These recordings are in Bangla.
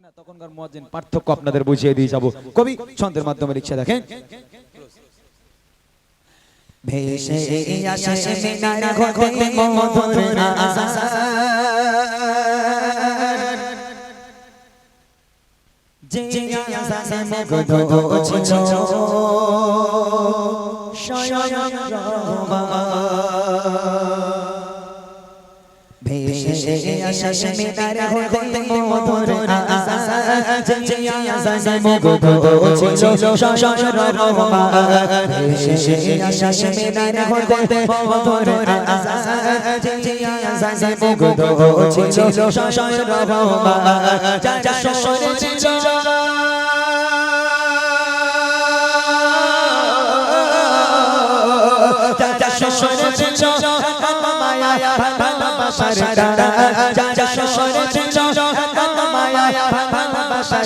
কিনা তখনকার মুয়াজ্জিন পার্থক্য আপনাদের বুঝিয়ে দিয়ে যাব। কবি, ছন্দের মাধ্যমে লিখছে, দেখেন। ভেসে আসে মিনার ঘটে মধুর যে আজানে মুগ্ধ ছিল ভেসে আসে মিনার ঘটে মধুর যে আজানে মুগ্ধ ছিল স্বয়ং রহমান ভেসে আসে মিনার ঘটে মধুর আজান যে আজানে মুগ্ধ ছিল স্বয়ং রহমান যা যা শোনে ছিল ভালোবাসার টানা যা যা ভালোবাসার টানা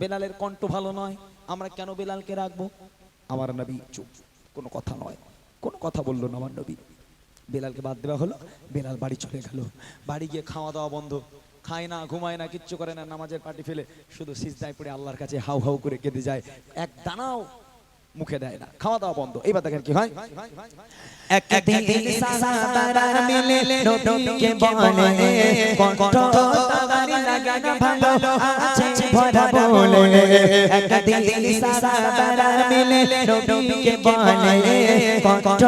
বেলালের কণ্ঠ ভালো নয়, আমরা কেন বেলালকে রাখব? আমার নবী চুপ, কোনো কথা নয়, কোনো কথা বলল না আমার নবী। বেলালকে বাদ দেওয়া হলো, বেলাল বাড়ি চলে গেল। বাড়ি গিয়ে খাওয়া দাওয়া বন্ধ। খায় না, ঘুমায় না, কিচ্ছু করে না, নামাজের পাটি ফেলে শুধু সিজদায় পড়ে আল্লাহর কাছে হাউ হাউ করে কেঁদে যায়। এক দানাও মুখে দেয় না। খাওয়া দাওয়া বন্ধ। এবার দেখেন কি হয়। একদিন সাহাবারা মিলে নবীকে বলে কণ্ঠ তারি লাগানো ভালো আছে ভরা বলে। একদিন সাহাবারা মিলে নবীকে বলে কণ্ঠ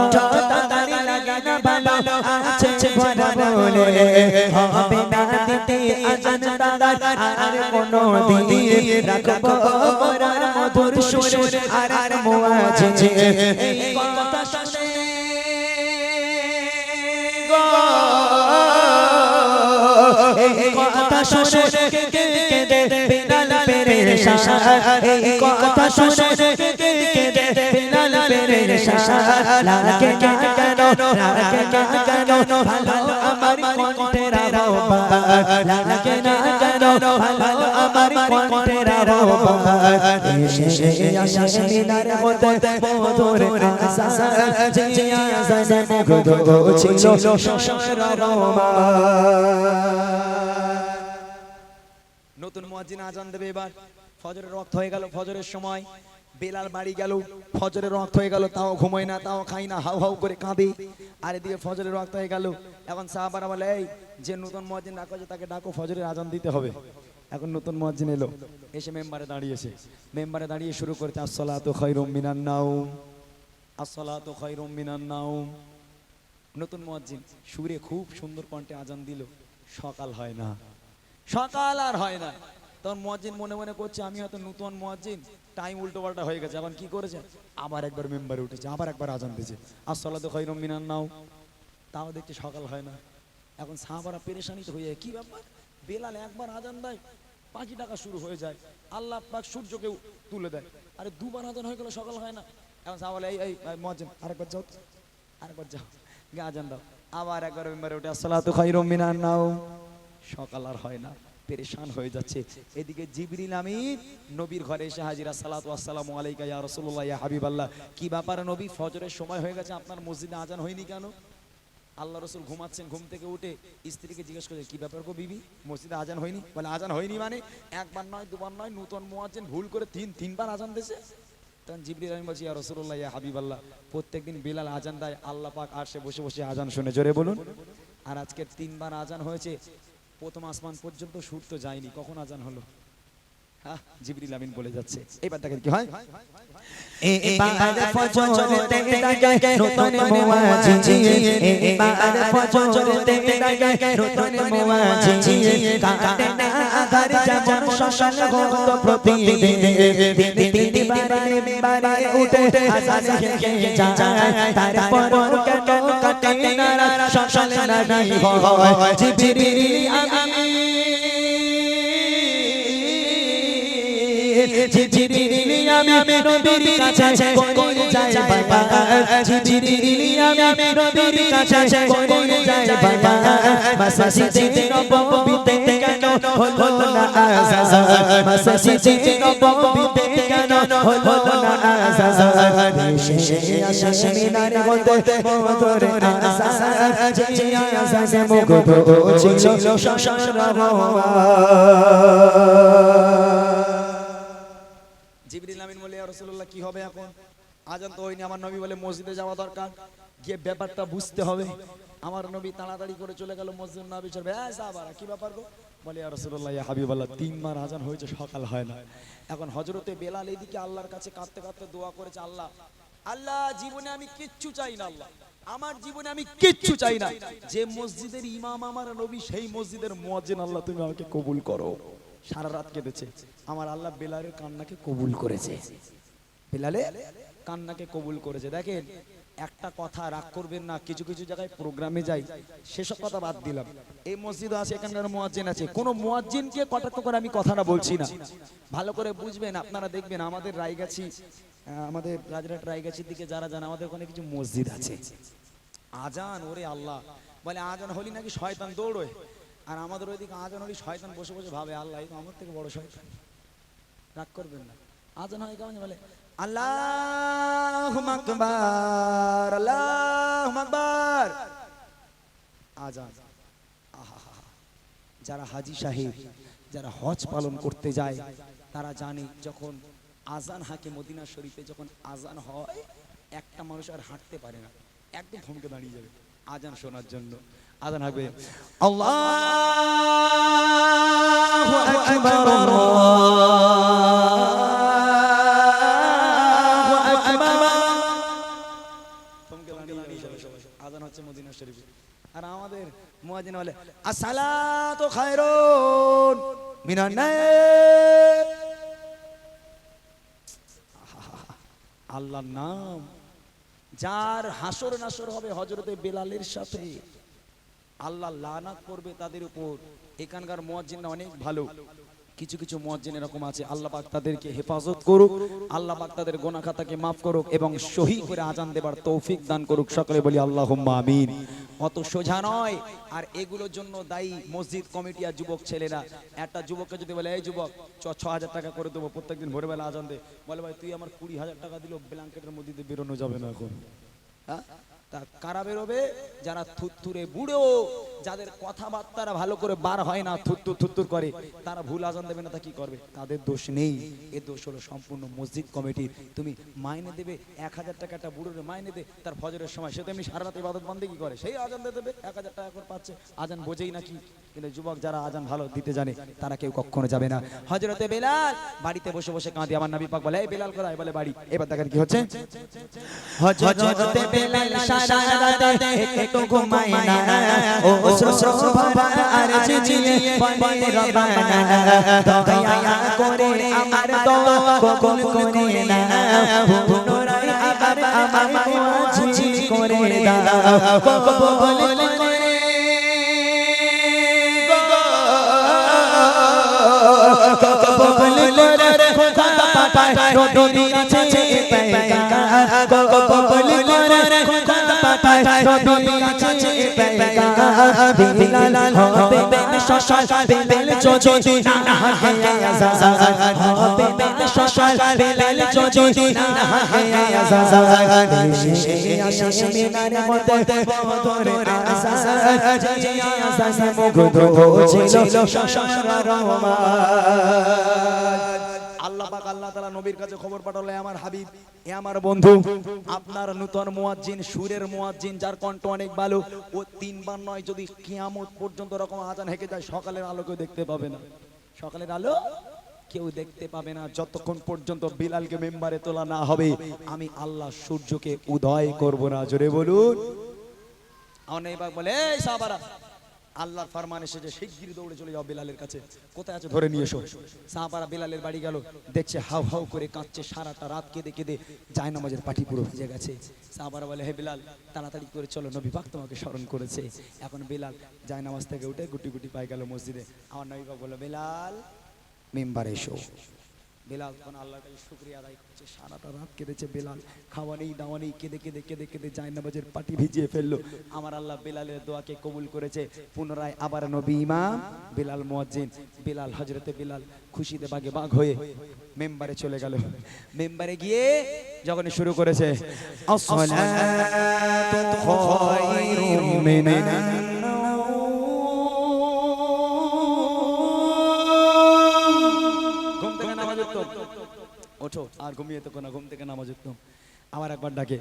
তারি লাগানো ভালো আছে ভরা বলে হবে না দিতে আজান দাদার আর কোনো দিন রাখব মোরার মধুর সুর আর আর মুআজে এই কথা শুনে এই কথা শুনে এই কথা শুনে ভালো আমার না নতুন মুয়াজ্জিন আজান দেবে এবার ফজরের রক্ত হয়ে গেল ফজরের সময় বেলাল বাড়ি গেল, ফজরের রক্ত হয়ে গেল, তাও ঘুমোয় না, তাও খাই না, হাউ হাউ করে কাঁদে। আর এদিকে ফজরের রক্ত হয়ে গেল, এখন সাহাবারা বলে, এই, যে নতুন মুয়াজ্জিন ডাকো তাকে ডাকো, ফজরের আজান দিতে হবে। এখন নতুন মুয়াজ্জিন এলো, এসে মেম্বারে দাঁড়িয়েছে। মেম্বারে দাঁড়িয়ে শুরু করেছে, আসসালাতু খায়রুম মিনান নাউম আসসালাতু খায়রুম মিনান নাউম নতুন মুয়াজ্জিন সুরে খুব সুন্দর কণ্ঠে আজান দিল, সকাল হয় না। সকাল আর হয় না। তখন মুয়াজ্জিন মনে মনে করছে, আমি হয়তো নতুন মুয়াজ্জিন। টাইম উল্টো পাল্টা হয়ে গেছে। আবার কি করেছে? আবার একবার মেম্বারে উঠেছে আবার একবার আজান দিয়েছে। আসসালাতু খায়রুম মিনান নাও। তাও দেখছি সকাল হয় না। এখন সাহাবারা পেরেশানিতে হয়ে যায়। কি ব্যাপার? বেলাল একবার আজান দেয় পাখি টাকা শুরু হয়ে যায়। আল্লাহ পাক সূর্যকে তুলে দেয়। আরে দুবার আজান হয়ে গেলে সকাল হয় না। এখন সাহাবা বলে, এই এই মুয়াজ্জিন আরেকবার যাও আরেকবার যাও। গিয়ে আজান দাও। আবার একবার মেম্বারে উঠে আসসালাতু খায়রুম মিনান নাও। সকাল আর হয় না। পেরেশান হয়ে যাচ্ছে। এদিকে জিবরিল আমিন নবীর ঘরে এসে হাজিরা, সালাতু আসসালামু আলাইকা ইয়া রাসূলুল্লাহ, ইয়া হাবিবাল্লাহ। কি ব্যাপারে নবী? ফজরের সময় হয়ে গেছে, আপনার মসজিদে আজান হয়নি কেন? আল্লাহ রসুল ঘুমাচ্ছেন, ঘুম থেকে উঠে স্ত্রীকে জিজ্ঞেস করছে কি ব্যাপার গো বিবি? মসজিদে আজান হয়নি? বলে, আজান হয়নি মানে? একবার নয়, দুবার নয়, নূতন মুয়াজ্জিন ভুল করে তিন, তিনবার আজান দিয়েছে? তখন জিবরিল আমি বলছি, ইয়া রাসূলুল্লাহ, ইয়া হাবিবাল্লাহ, প্রত্যেকদিন বিলাল আজান দেয়, আল্লাহ পাক আরশে বসে বসে আজান শুনে। জোরে বলুন। আর আজকে তিনবার আজান হয়েছে প্রথম আসমান পর্যন্ত সুর তো যায়নি কখন আজান হলো হ্যাঁ জিবরিল আমিন বলে যাচ্ছে এবার দেখেন কি হয় এবার ফজরেতে দাগায় নতুন মুয়াজ্জিন এবার ফজরেতে দাগায় নতুন মুয়াজ্জিন কাটে না আধার যেমন শ্মশান গত প্রতিদিন তিনবারে বারে উঠে আজান খেয়ে যায় তারপর কেন কাটে না শ্মশান লাগি হয় জিবরিল আমিন জিজিরিলি আমি নবীর কাছে করে যাই বাবা জিজিরিলি আমি নবীর কাছে করে যাই বাবা মসজিদে নববীতে কেন হলো না আজান মসজিদে নববীতে কেন হলো না আজান শেষে আসে মিনারে বলতে মধুরে আজান যে আজানে মুগ্ধ ছিল জিবরিল আমিন বলে রাসূলুল্লাহ কি হবে এখন আজান তো হয়নি আমার নবী বলে মসজিদে যাওয়া দরকার গিয়ে ব্যাপারটা বুঝতে হবে আমার নবী তাড়াতাড়ি করে চলে গেল মসজিদ নবী চলবে হ্যাঁ সাহাবারা কি ব্যাপার গো বলে রাসূলুল্লাহ, ইয়া হাবিবাল্লাহ, তিনবার আজান হয়েছে, সকাল হয় না। এখন হযরতে বেলাল এদিকে আল্লাহর কাছে কাঁদতে কাঁদতে দোয়া করেছে, আল্লাহ আল্লাহ, জীবনে আমি কিচ্ছু চাই না, আল্লাহ। আমার জীবনে আমি কিচ্ছু চাই না। যে মসজিদের ইমাম আমার নবী, সেই মসজিদের মুয়াজ্জিন, আল্লাহ, তুমি আমাকে কবুল করো। সারা রাত কেঁদেছে। আমার আল্লাহ বেলালের কান্নাকে কবুল করেছে। বেলালে কান্নাকে কবুল করেছে। দেখেন, একটা কথা রাগ করবেন না, কিছু কিছু জায়গায় প্রোগ্রামে যাই, সেসব কথা বাদ দিলাম। এই মসজিদ আছে, এখানকার মুয়াজ্জিন আছে। কোন মুয়াজ্জিনকে কটাক্ষ করে আমি কথাটা বলছি না। ভালো করে বুঝবেন, আপনারা দেখবেন, আমাদের রায়গাছি আমাদের রাজরাট রায়গাছির দিকে যারা যান, আমাদের ওখানে কিছু মসজিদ আছে। আজান, ওরে আল্লাহ। বলে, আজান হলি নাকি শয়তান দৌড়োয়? আর আমাদের ওইদিকে আজান হলি শয়তান বসে বসে ভাবে, আল্লাহ আমার থেকে বড় শয়তান। রাগ করবেন না। আজান হয় কেমন বলে আল্লাহ আকবার আল্লাহ আকবার। আজান। যারা হাজি সাহেব, যারা হজ পালন করতে যায়, তারা জানে যখন আজান হাকে মদিনা শরীফে, যখন আজান হয়, একটা মানুষ আর হাঁটতে পারে না। একদম থমকে দাঁড়িয়ে যাবে আজান শোনার জন্য। আজান হাঁকবে আল্লাহু আকবার। মুয়াজ্জিন বলে, আসসালাতু খায়রুন মিনান নাম আল্লাহর নাম, যার হাসর নাসর হবে হজরতে বেলালের সাথে, আল্লাহ লানাত করবে তাদের উপর। এখানকার মুয়াজ্জিনরা অনেক ভালো। কিছু কিছু মুয়াজ্জিন এরকম আছে, আল্লাহ পাক তাদেরকে হেফাজত করুক, আল্লাহ পাক তাদের গোনা খাতাকে মাফ করুক এবং সহি করে আজান দেবার তৌফিক দান করুক। সকলে বলি, আল্লাহুম্মা আমিন। অত সোজা নয়। আর এগুলোর জন্য দায়ী মসজিদ কমিটি আর যুবক ছেলেরা। একটা যুবককে যদি বলে, এই যুবক, চ, ছ হাজার টাকা করে দেবো, প্রত্যেকদিন ভোরবেলা আজান দে। বলে, ভাই, তুই আমার কুড়ি হাজার টাকা দিল, ব্ল্যাঙ্কেটের মধ্যে বেরোনো যাবে না এখন। হ্যাঁ? তা কারা বেরোবে? যারা থুত্তুরে বুড়ো যাদের কথাবার্তারা ভালো করে বার হয় না থুত্তুর থুত্তুর করে তারা ভুল আজান দেবে না তা কি করবে? তাদের দোষ নেই। এ দোষ হলো সম্পূর্ণ মসজিদ কমিটির। তুমি মাইনে দেবে এক হাজার টাকা একটা বুড়োর মাইনে দে তার ফজরের সময়। সে তো এমনি সারা রাত ইবাদত বন্দী কি করে? সেই আজান দেবে এক হাজার টাকা করে পাচ্ছে। আজান বোঝেই নাকি? কিন্তু যুবক যারা আজান ভালো দিতে জানে তারা কেউ কখনো যাবে না। হজরতে বেলাল বাড়িতে বসে বসে কাঁদি। আমার নবী পাক বলে এই বেলাল কোথায়? বলে বাড়ি। এবার দেখেন কি হচ্ছে। হজরতে বেলাল সারা রাতে একটু ঘুমায় না ও শ্বশুর বাবা আর বলে রবানা দয়া করে আমার দোয়া কবুল করে না পুনরায় আবার আমার মাঝি করে দাও কবুল করে কবুল করে খোদা পাপায় রবি আছে পেগা কবুল পাপায় রবি আছে হবে বেন শশাল বেলাল যদি না হে আজান হবে বেন শশাল বেলাল যদি না হে আজান দেশে আসে মিনারে মধ্যে মধুরে আজান যে আজান মুগ্ধ ছিল শশাল রহমান আল্লাহ পাক আল্লাহ তাআলা নবীর কাছে খবর পাঠালো আমার হাবিব, এ আমার বন্ধু, আপনার নূতন মুয়াজ্জিন, সুরের মুয়াজ্জিন, যার কণ্ঠ অনেক ভালো, ও তিনবার নয় যদি কিয়ামত পর্যন্ত রকম আজান হেঁকে যায়, সকালের আলো কেউ দেখতে পাবে না। সকালের আলো কেউ দেখতে পাবে না, যতক্ষণ পর্যন্ত বিলালকে মেম্বারে তোলা না হবে, আমি আল্লাহ সূর্যকে উদয় করব না। জোরে বলুন। নেইবাগ বলে, এই সাহাবারা আল্লাহর ফরমান এসেছে শিগগির দৌড়ে চলে যাও বিলালের কাছে। কোথায় আছে? ধরে নিয়ে এসো। সাহাবারা বিলালের বাড়ি গেল, দেখছে হাউ হাউ করে কাঁদছে, সারাটা রাত কেঁদে কেঁদে যায় নামাজের পাটি পুরো ভিজে গেছে। সাহাবারা বলে, হে বিলাল, তাড়াতাড়ি করে চলো, নবী পাক তোমাকে স্মরণ করেছে। এখন বিলাল যায় নামাজ থেকে উঠে গুটি গুটি পায়ে গেল মসজিদে। আমার নবী পাক বলল, বিলাল, মেম্বার এসো। বেলাল তখন আল্লাহর কাছে শুক্রিয়া আদায় করছে। সারাটা রাত কেঁদেছে বেলাল। খাওয়া নেই, দাওয়া নেই, কেঁদে কেঁদে কেঁদে কেঁদে যায় নামাজের পাটি ভিজিয়ে ফেলল। আমার আল্লাহ বেলালের দোয়াকে কবুল করেছে। পুনরায় আবার নবী ইমাম, বেলাল মুয়াজ্জিন। বেলাল হজরতে বেলাল খুশিতে বাগে বাঘ হয়ে মেম্বারে চলে গেল। মেম্বারে গিয়ে যখন শুরু করেছে, আসসালাতু খায়রুম মিনান। আর ঘুমিয়ে তো না, ঘুম থেকে নামাজ উঠতাম আবার একবার ডাকে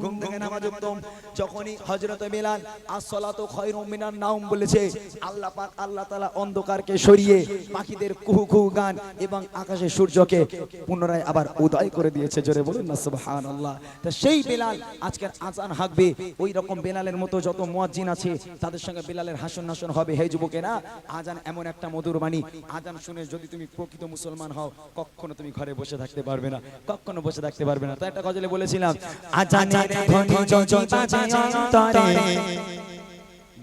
ঘুম থেকে নামাজ উঠতাম যখনই হযরত বিলাল আসসালাতু খায়রুম মিনান নাওম বলেছে, আল্লাহ পাক আল্লাহ তাআলা অন্ধকারকে সরিয়ে পাখিদের কুহু কুহু গান এবং আকাশে সূর্যকে পুনরায় আবার উদয় করে দিয়েছে। জোরে বলুন না, সুবহানাল্লাহ। তা সেই বেলাল আজকের আজান হাঁকবে, ওই রকম বেলালের মতো যত মুয়াজ্জিন আছে, তাদের সঙ্গে বেলালের হাসন নাসন হবে। হে যুবকেরা, আজান এমন একটা মধুর বাণী। আজান শুনে যদি তুমি প্রকৃত মুসলমান হও, কখনো তুমি ঘরে বসে থাকতে পারবে না, কখনো বসে থাকতে পারবে না। তো একটা গজলে বলেছিলাম, আজানের ধ্বনি যদি বাজে অন্তরে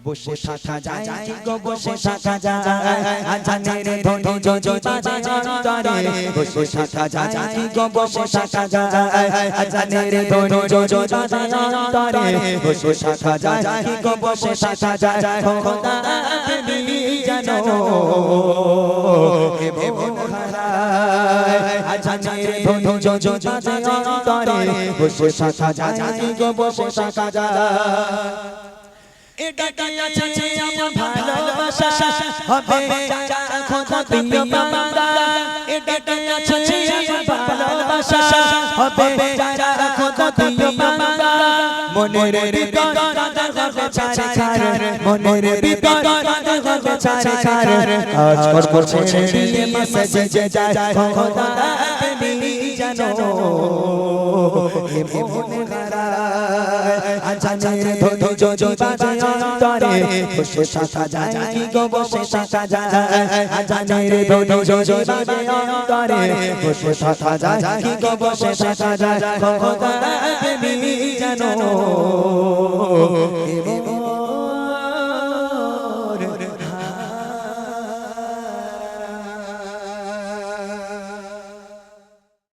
বসে থাকা যায়। গো বসে থাকা যায়? আজানের ধ্বনি যদি বাজে অন্তরে বসে থাকা যায়। গো বসে থাকা যায়। আজানের ধ্বনি যদি বাজে অন্তরে বসে থাকা যায়। গো বসে থাকা যায়। খোদা আপনি জানো। এ আজানের ধ্বনি যদি বাজে অন্তরে বসে থাকা যায়। গো বসে থাকা যায়। এটাকে আছে আমার ভালোবাসা হবে যারা খোদা প্রিয় বান্দা। এটাকে আছে আমার ভালোবাসা হবে যারা খোদা প্রিয় বান্দা। মনের ভিতর ছাড়ে ছাড়ে মনের ভিতর ছাড়ে ছাড়ে আজ করছে যায় খোদা। জানো? এ মনে হারায় আজানের ধ্বনি যদি বাজে অন্তরে বসে থাকা যায় কি গো বসে থাকা যায় আজানের ধ্বনি যদি বাজে অন্তরে বসে থাকা যায় কি গো বসে থাকা যায় খোদা তুমি জানো?